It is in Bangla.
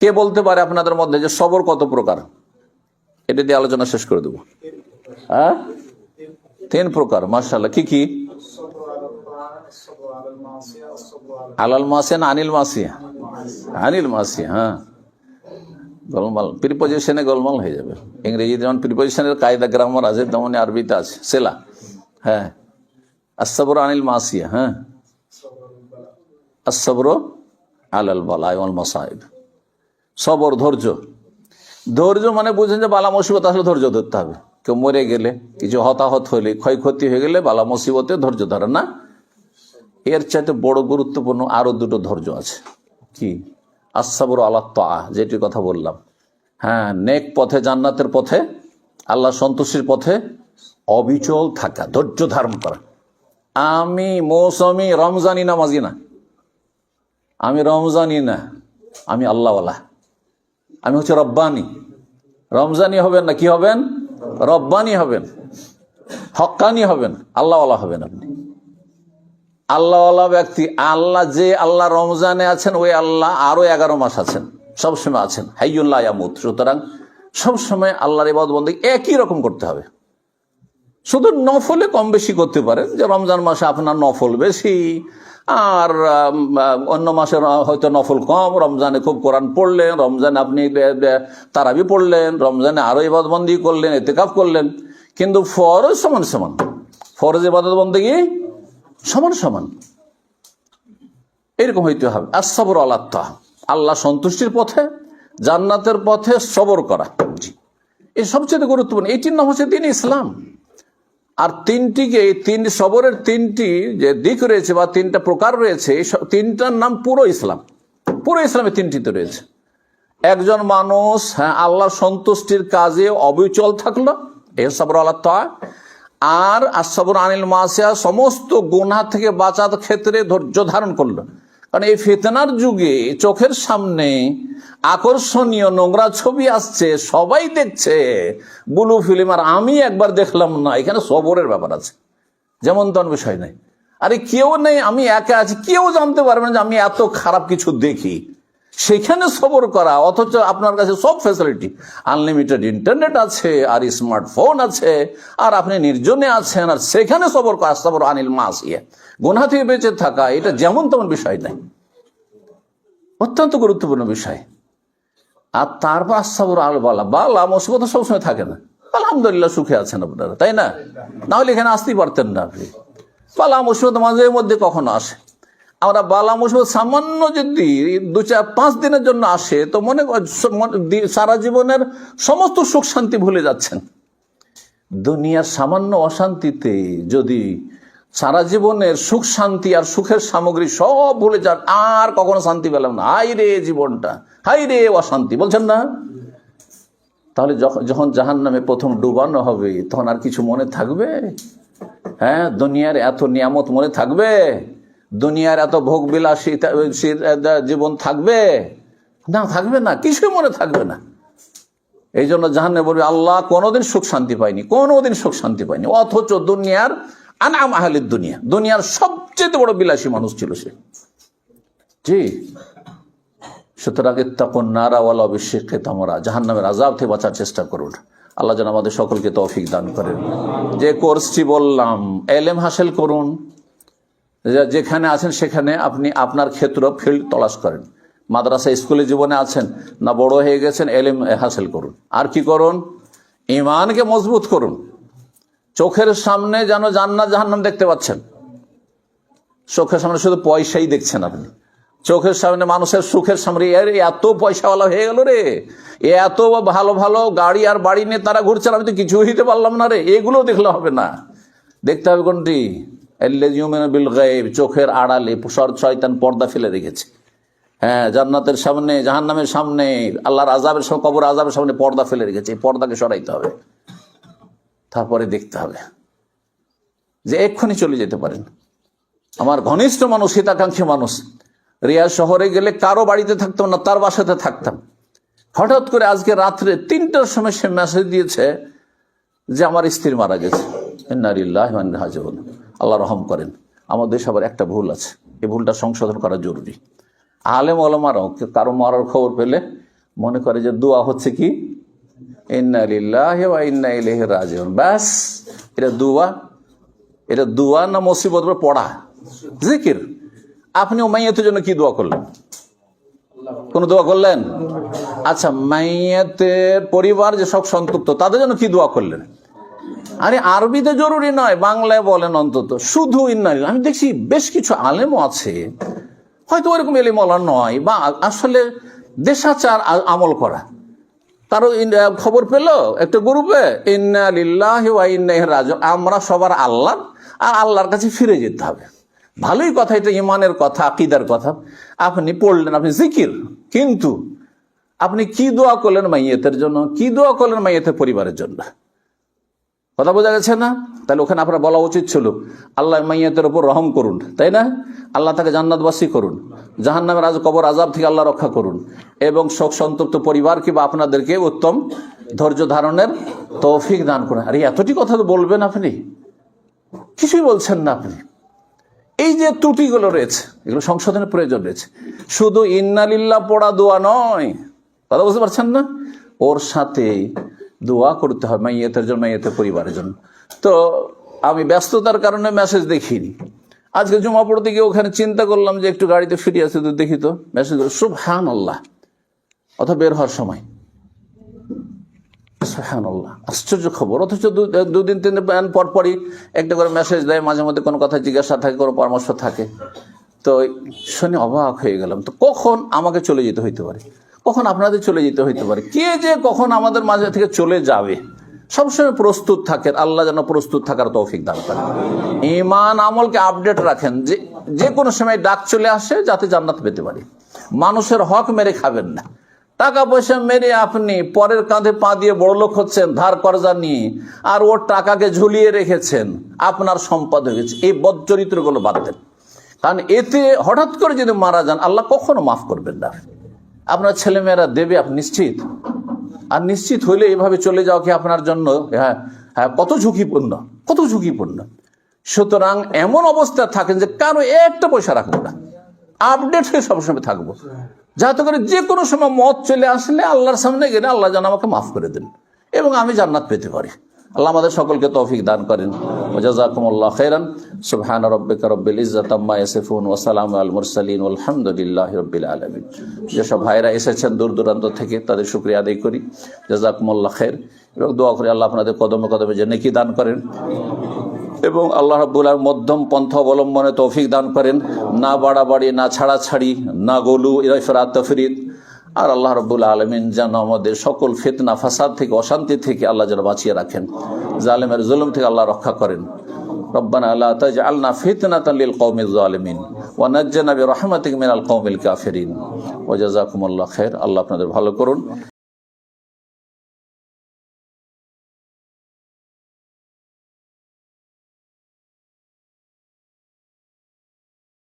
কে বলতে পারে আপনাদের মধ্যে যে সবর কত প্রকার? এটা দিয়ে আলোচনা শেষ করে দেবো। হ্যাঁ? তিন প্রকার মার্শাল্লাহ কি কি? আলাল মাসিয়া আনিল মাসিয়া? আনিল মাসিয়া হ্যাঁ। গোলমাল প্রিপোজিশনে গোলমাল হয়ে যাবে। ইংরেজি যেমন প্রিপোজিশনের কায়দা গ্রামার আছে তেমন আরবিতে আছে। সেলা হ্যাঁ। আসাবর আনিল মাসিয়া হ্যাঁ। আসাবর আলাল বালাই ওয়াল মাসাইব সবর, ধৈর্য। ধৈর্য মানে বুঝেন যে বালা মুসিবত আসলে ধৈর্য ধরতে হবে। কেউ মরে গেলে, কিছু হতাহত হলে, ক্ষয়ক্ষতি হয়ে গেলে বালা মুসিবতে ধৈর্য ধরে না। এর চাইতে বড় গুরুত্বপূর্ণ আরও দুটো ধৈর্য আছে। কি? আসাবর আল্লাহ তা যেটির কথা বললাম। হ্যাঁ নেক পথে, জান্নাতের পথে, আল্লাহ সন্তুষ্টির পথে অবিচল থাকা, ধৈর্য ধারণ করা। আমি মৌসুমি রমজানি নামাজি না। আমি রমজানি না, আমি আল্লাহওয়ালা। আমি হচ্ছে রব্বানি। রমজানি হবেন না কি হবেন? রব্বানি হবেন। হক্কানি হবেন। আল্লাহওয়ালা হবেন আপনি। আল্লাহওয়ালা ব্যক্তি, আল্লাহ যে আল্লাহ রমজানে আছেন, ওই আল্লাহ আরও এগারো মাস আছেন। সবসময় আছেন। হাইউল্লাহ ইয়ামুত। সুতরাং সবসময় আল্লাহর ইবাদ বন্দী একই রকম করতে হবে। শুধু নফলে কম বেশি করতে পারেন, যে রমজান মাসে আপনার নফল বেশি, আর অন্য মাসে হয়তো নফল কম, রমজানে খুব কোরআন পড়লেন, রমজানে আপনি তারাবি পড়লেন, রমজানে আরও ইবাদবন্দি করলেন, এতেকাফ করলেন, কিন্তু ফরজ সমান সমান। ফরজ ইবাদত বন্দী সমান সমান। এরকম হইতে হবে। আর সবর আল্লাহ আল্লাহ সন্তুষ্টির পথে, জান্নাতের পথে সবর করা। এই সবচেয়ে গুরুত্বপূর্ণ। এইটির নাম হচ্ছে দিন ইসলাম। আর তিনটিকে, এই তিন, সবরের তিনটি যে দিক রয়েছে বা তিনটা প্রকার রয়েছে তিনটার নাম পুরো ইসলাম পুরো ইসলামে তিনটিতে রয়েছে একজন মানুষ হ্যাঁ আল্লাহ সন্তুষ্টির কাজে অবিচল থাকল, এ সবর আল্লাহ। আর আসাবর আনিল মাসিয়া, সমস্ত গুনাহ থেকে বাঁচার ক্ষেত্রে ধৈর্য ধারণ করল কারণ এই ফেতনার যুগে চোখের সামনে আকর্ষণীয় নোংরা ছবি আসছে, সবাই দেখছে। বুলু ফিল্ম আর আমি একবার দেখলাম না, এখানে সবরের ব্যাপার আছে। যেমন তেমন বিষয় নেই। আরে কেউ নেই, আমি একা আছি, কেউ জানতে পারবে না যে আমি এত খারাপ কিছু দেখি। সেখানে সবর করা, অথচ আপনার কাছে সব ফ্যাসিলিটি আনলিমিটেড ইন্টারনেট আছে, আর স্মার্টফোন আছে, আর আপনি নির্জনে আছেন, আর সেখানে সবর করা সবর আনিল মাস ইয়ে গুনা থেকে বেঁচে থাকা, এটা যেমন তেমন বিষয় নাই। অত্যন্ত গুরুত্বপূর্ণ বিষয়। আর তারপর আসাবর আল বালা বালা মুসিবত সবসময় থাকে না। আলহামদুলিল্লাহ সুখে আছেন আপনারা, তাই না? না হলে এখানে আসতেই পারতেন না আপনি। বালা মুসিবত মাঝে মধ্যে কখনো আসে। আমরা বালা মুসিবত সামান্য যদি দু চার পাঁচ দিনের জন্য আসে, তো মনে সারা জীবনের সমস্ত সুখ শান্তি ভুলে যাচ্ছেন। দুনিয়ার সামান্য অশান্তিতে যদি সারা জীবনের সুখ শান্তি আর সুখের সামগ্রী সব ভুলে যান, আর কখনো শান্তি পেলাম না। হাই রে জীবনটা হাই রে অশান্তি, বলছেন না? তাহলে যখন জাহান নামে প্রথম ডুবানো হবে, তখন আর কিছু মনে থাকবে? হ্যাঁ দুনিয়ার এত নিয়ামত মনে থাকবে? দুনিয়ার এত ভোগ বিলাসী জীবন থাকবে? না থাকবে না। কিছুই মনে থাকবে না? এই জন্য জাহান্নে বলবে, আল্লাহ কোনোদিন সুখ শান্তি পায়নি, কোনোদিন সুখ শান্তি পায়নি। অথচ দুনিয়ার আনাম আহালির দুনিয়া, দুনিয়ার সবচেয়ে বড় বিলাসী মানুষ ছিল সে। জি। সুতরাং তখন নারাওয়ালা অভিষেকে তোমরা জাহান নামের থেকে বাঁচার চেষ্টা করুন। আল্লাহ যেন আমাদের সকলকে তৌফিক দান করেন। যে কোর্সটি বললাম, এলেম হাসিল করুন। যেখানে আছেন সেখানে আপনি আপনার ক্ষেত্র ফিল্ড তলাশ করেন। মাদ্রাসা স্কুলে জীবনে আছেন না বড় হয়ে গেছেন, এলেম হাসিল করুন। আর কি করুন? ইমানকে মজবুত করুন। চোখের সামনে যেন জান্নাত জাহান্নাম দেখতে পাচ্ছেন। চোখের সামনে শুধু পয়সাই দেখছেন আপনি। চোখের সামনে মানুষের সুখের সামনে এত পয়সাওয়ালা হয়ে গেল রে। এত ভালো ভালো গাড়ি আর বাড়ি নিয়ে তারা ঘুরছেন, আমি তো কিছু হইতে পারলাম না রে। এগুলো দেখলে হবে না। দেখতে হবে কোনটি? চোখের আড়ালে শয়তান পর্দা ফেলে রেখেছে। হ্যাঁ জান্নাতের সামনে, জাহান্নামের সামনে, আল্লাহর আজাবের সামনে, কবর আজাবের সামনে পর্দা ফেলে রেখেছে। এই পর্দাকে সরাইতে হবে। তারপরে দেখতে হবে যে এক্ষুনি চলে যেতে পারেন। আমার ঘনিষ্ঠ মানুষ হিতাকাঙ্ক্ষী মানুষ। রিয়া শহরে গেলে কারও বাড়িতে থাকতাম না, তার বাসাতে থাকতাম। হঠাৎ করে আজকে রাত্রে তিনটার সময় সে মেসেজ দিয়েছে যে আমার স্ত্রী মারা গেছে। ইন্না হাজিরুন। আল্লাহ রহম করেন। আমাদের আবার একটা ভুল আছে। এই ভুলটা সংশোধন করা জরুরি। আলেম আলমারাও কারও মারার খবর পেলে মনে করে যে দোয়া হচ্ছে কি? ইন্না লিল্লাহি ইন্না ইলাইহি রাজিউন। ব্যাস, এটা দোয়া। এটা দোয়া না মুসিবত পড়া? জিকির। আপনি উমাইয়াতের জন্য কি দোয়া করলেন? কোন দোয়া করলেন? আচ্ছা মাইয়াতের পরিবার যে সব সন্তুপ্ত তাদের জন্য কি দোয়া করলেন? আরে আরবিতে জরুরি নয় বাংলায় বলেন অন্তত। শুধু ইন্নালিল আমি দেখছি বেশ কিছু আলেমও আছে হয়তো ওইরকম এলিমলা নয় বা আসলে দেশাচার আমল করা। আহ, খবর পেল একটা গ্রুপে ইন্না লিল্লাহি ওয়া ইন্না ইলাইহি রাজিউন। আমরা সবার আল্লাহ আর আল্লাহর কাছে ফিরে যেতে হবে। ভালোই কথা এটা ইমানের কথা আকিদার কথা। আপনি পড়লেন আপনি জিকির কিন্তু আপনি কি দোয়া করলেন মাইয়েতের জন্য? কি দোয়া করলেন মাইয়েতের পরিবারের জন্য? কথা বোঝা গেছে না? তাহলে ওখানে আপনার বলা উচিত ছিল আল্লাহ মাইয়াতের উপর রহম করুন, তাই না? আল্লাহ তাকে জান্নাতবাসী করুন জাহান নামের আজ কবর আজাব থেকে আল্লাহ রক্ষা করুন, এবং শোক সন্তপ্ত পরিবার কিংবা আপনাদেরকে উত্তম ধৈর্য ধারণের তৌফিক দান করুন। আরে, এতটি কথা তো বলবেন আপনি। কিছুই বলছেন না আপনি। এই যে ত্রুটিগুলো রয়েছে, এগুলো সংশোধনের প্রয়োজন রয়েছে। শুধু ইন্নালিল্লাহ পড়া দোয়া নয়, কথা বুঝতে পারছেন না? ওর সাথে দোয়া করতে হয় মাইয়েতের জন্য, মাইয়েতের পরিবারের জন্য। তো আমি ব্যস্ততার কারণে মেসেজ দেখিনি। আজকে জমা পড়তে গিয়ে ওখানে চিন্তা করলাম যে একটু গাড়িতে ফিরে আসে তো দেখি তো মেসেজ শুভ হ্যান আল্লাহ অথবা বের হওয়ার সময়। আশ্চর্য খবর। অথচ দুদিন, তিন দিন পর পরই একটা করে মেসেজ দেয়, মাঝে মধ্যে কোনো কথা জিজ্ঞাসা থাকে, কোনো পরামর্শ থাকে। তো শুনে অবাক হয়ে গেলাম। তো কখন আমাকে চলে যেতে হইতে পারে? কখন আপনাদের চলে যেতে হইতে পারে? কে যে কখন আমাদের মাঝে থেকে চলে যাবে? সবসময় প্রস্তুত থাকেন, আল্লাহ যেন প্রস্তুত থাকার তৌফিক দান করেন। ইমান আমলকে আপডেট রাখেন, যে যে কোনো সময় ডাক চলে আসে, যাতে জান্নাত পেতে পারি। মানুষের হক মেরে খাবেন না। টাকা পয়সা মেরে আপনি পরের কাঁধে পা দিয়ে বড় লোক হচ্ছেন, ধার কর্জা নিয়ে, আর ওর টাকাকে ঝুলিয়ে রেখেছেন, আপনার সম্পদ হয়ে গেছে। এই বদচরিত্রগুলো বাদ দেন। কারণ এতে হঠাৎ করে যদি মারা যান, আল্লাহ কখনো মাফ করবেন না। আপনার ছেলেমেয়েরা দেবে, আপনি নিশ্চিত? আর নিশ্চিত হইলে এভাবে চলে যাওয়া কি আপনার জন্য? হ্যাঁ হ্যাঁ কত ঝুঁকিপূর্ণ কত ঝুঁকিপূর্ণ। সুতরাং এমন অবস্থা থাকেন যে কারও একটা পয়সা রাখব না। আপডেট হয়ে সবসময় থাকব। যাতে করে যে কোনো সময় মত চলে আসলে আল্লাহর সামনে গেলে আল্লাহ যেন আমাকে মাফ করে দেন এবং আমি জান্নাত পেতে পারি। আল্লাহ আমাদের সকলকে তৌফিক দান করেন। ওজাজাকুমুল্লাহ খেরান সুবহান রব্বিকা রব্বিল ইজ্জাত আম্মা ইয়াসিফুন ওয়া সালামু আল মুরসালিন। আলহামদুলিল্লাহি রাব্বিল আলামিন। যেসব ভাইরা এসেছেন দূর দূরান্ত থেকে, তাদের শুকরিয়া আদায় করি। জাজাকুমুল্লাহ খের এবং দোয়া করি আল্লাহ আপনাদের কদমে কদমে যে নেকি দান করেন। এবং আল্লাহ রাবুল্লাহ মধ্যম পন্থ অবলম্বনে তৌফিক দান করেন। না বাড়াবাড়ি, না ছাড়াছাড়ি, না গলু ইরফরাত তফরিদ আর আল্লাহ রবুল্লা আলমিন যেন আমাদের সকল ফেতনা, ফাসাদ থেকে, অশান্তি থেকে আল্লাহ যেন বাঁচিয়ে রাখেন। জালেমের জুলুম থেকে আল্লাহ রক্ষা করেন। রব্বানা আল্লাহ তাজ আল্লাহ ফিতনা তাল্লিল কৌমিল আলমিন ও নজ্জানবী রহমাতিক মিনাল কৌমিল কাফেরিন। ও জাজাকুমুল্লাহ খের আল্লাহ আপনাদের ভালো করুন।